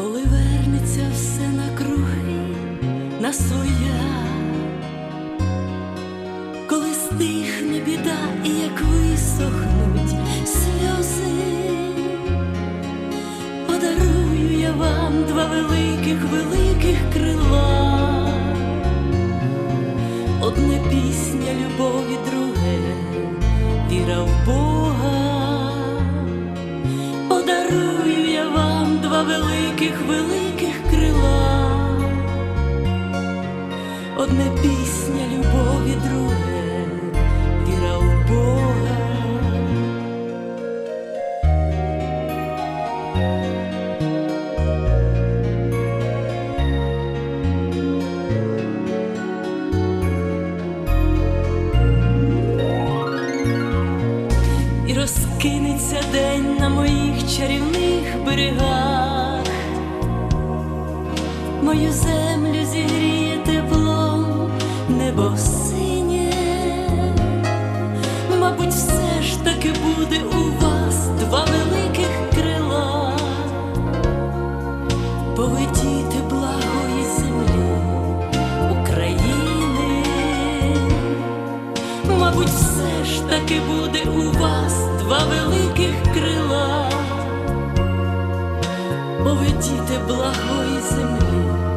коли вернеться все на круги, на своя, коли стихне біда і як висохнуть сльози, подарую я вам два великих, великих крила, одне пісня любові, друге віра в Бога. Подарую великих, великих крила, одне пісня любові, друге розкинеться день на моїх чарівних берегах, мою землю зігріє теплом небо синє, мабуть, все ж таки буде у вас два великих крила, полетіти благої землі України. Мабуть, все ж таки буде у вас два великих крила, поведіти благої землі